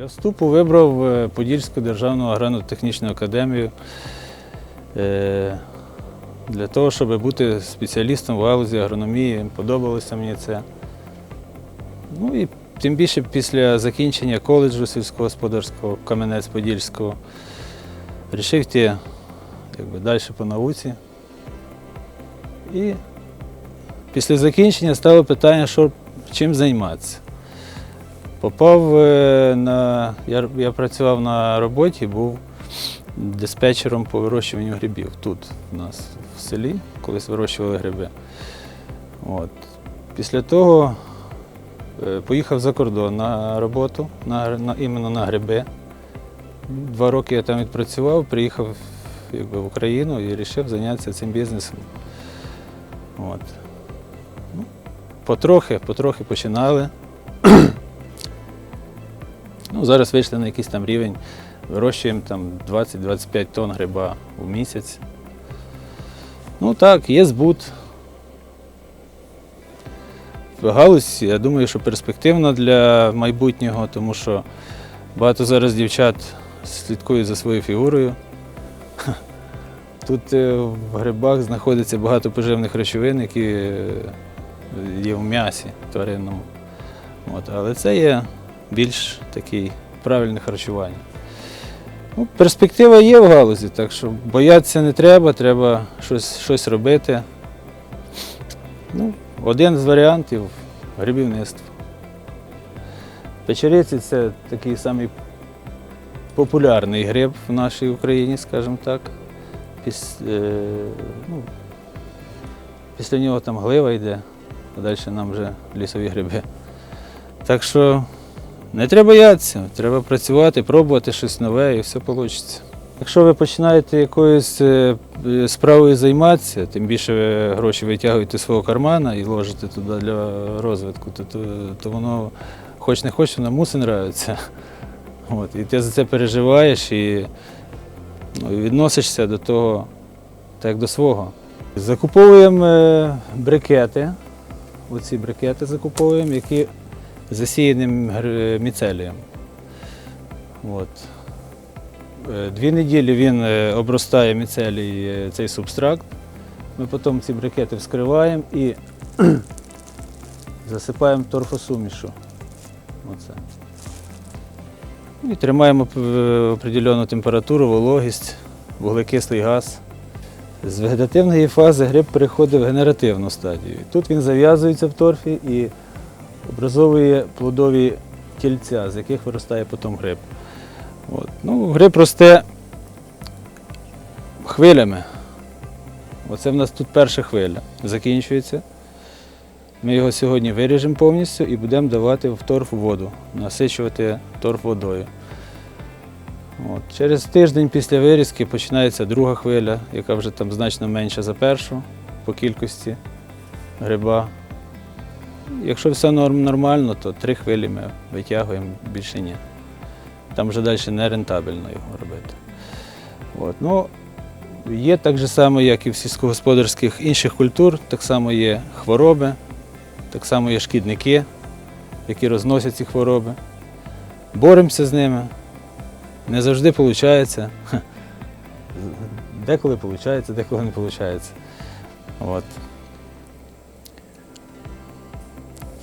Для вступу вибрав е, Подільську державну аграрно-технічну академію е, для того, щоб бути спеціалістом в галузі агрономії. Подобалося мені це. Ну і тим більше після закінчення коледжу сільськогосподарського Кам'янець-Подільського вирішив йти якби, далі по науці. І після закінчення стало питання, що, чим займатися. Попав е, на. Я, я працював на роботі, був диспетчером по вирощуванню грибів тут, у нас в селі, колись вирощували гриби. От. Після того е, поїхав за кордон на роботу, на, на, іменно на гриби. Два роки я там відпрацював, приїхав якби, в Україну і вирішив зайнятися цим бізнесом. От. Ну, потрохи, потрохи починали. Ну, зараз вийшли на якийсь там рівень, вирощуємо там 20-25 тонн гриба в місяць. Ну так, є збут. Галузь, я думаю, що перспективна для майбутнього, тому що багато зараз дівчат слідкують за своєю фігурою. Тут е, в грибах знаходиться багато поживних речовин, які е, є в м'ясі тваринному. От, але це є більш такий правильне харчування. Ну, перспектива є в галузі, так що боятися не треба, треба щось, щось робити. Ну, один з варіантів грибівництво. Печериці це такий самий популярний гриб в нашій Україні, скажімо так. Піс, е, ну, після нього там глива йде, а далі нам вже лісові гриби. Так що не треба боятися, треба працювати, пробувати щось нове і все вийде. Якщо ви починаєте якоюсь е, е, справою займатися, тим більше ви гроші витягуєте з свого кармана і ложите туди для розвитку, то, то, то воно хоч не хоч, воно мусить нравитися. От, і ти за це переживаєш і ну, відносишся до того, так як до свого. Закуповуємо е, брикети, оці брикети закуповуємо, які засіяним міцелієм. От. Е, Дві неділі він е, обростає міцелій е, цей субстракт. Ми потім ці брикети вскриваємо і засипаємо торфосумішу. Оце. І тримаємо определену температуру, вологість, вуглекислий газ. З вегетативної фази гриб переходить в генеративну стадію. Тут він зав'язується в торфі і образовує плодові кільця, з яких виростає потім гриб. От. Ну, гриб росте хвилями. Оце в нас тут перша хвиля закінчується. Ми його сьогодні виріжемо повністю і будемо давати в торф воду, насичувати торф водою. От. Через тиждень після вирізки починається друга хвиля, яка вже там значно менша за першу по кількості гриба. Якщо все нормально, то три хвилі ми витягуємо, більше ні. Там вже далі не рентабельно його робити. От. Ну, є так же само, як і в сільськогосподарських інших культур, так само є хвороби, так само є шкідники, які розносять ці хвороби. Боремося з ними. Не завжди виходить. Деколи виходить, деколи не виходить.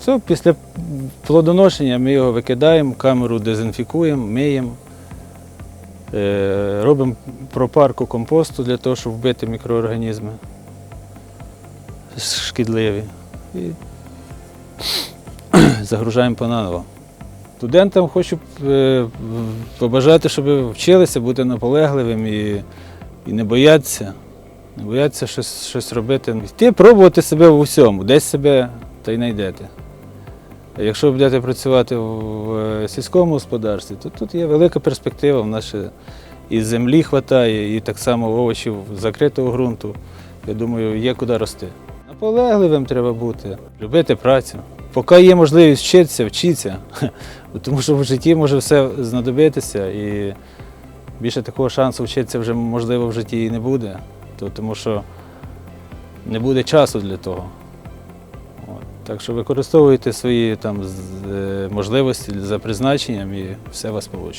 Все, після плодоношення ми його викидаємо, камеру дезінфікуємо, миємо, е, робимо пропарку компосту для того, щоб вбити мікроорганізми шкідливі. І загружаємо понаново. Студентам хочу е, побажати, щоб вчилися бути наполегливим і, і не боятися. Не боятися щось, щось робити. Йти пробувати себе в усьому, десь себе та й знайдете. Якщо будете працювати в е, сільському господарстві, то тут є велика перспектива. В нас і землі вистачає, і так само овочів закритого ґрунту. Я думаю, є куди рости. Наполегливим треба бути, любити працю. Поки є можливість вчитися, вчіться. Тому що в житті може все знадобитися, і більше такого шансу вчитися вже можливо в житті і не буде, тому що не буде часу для того. Так що використовуйте свої там е, можливості за призначенням і все у вас вийде.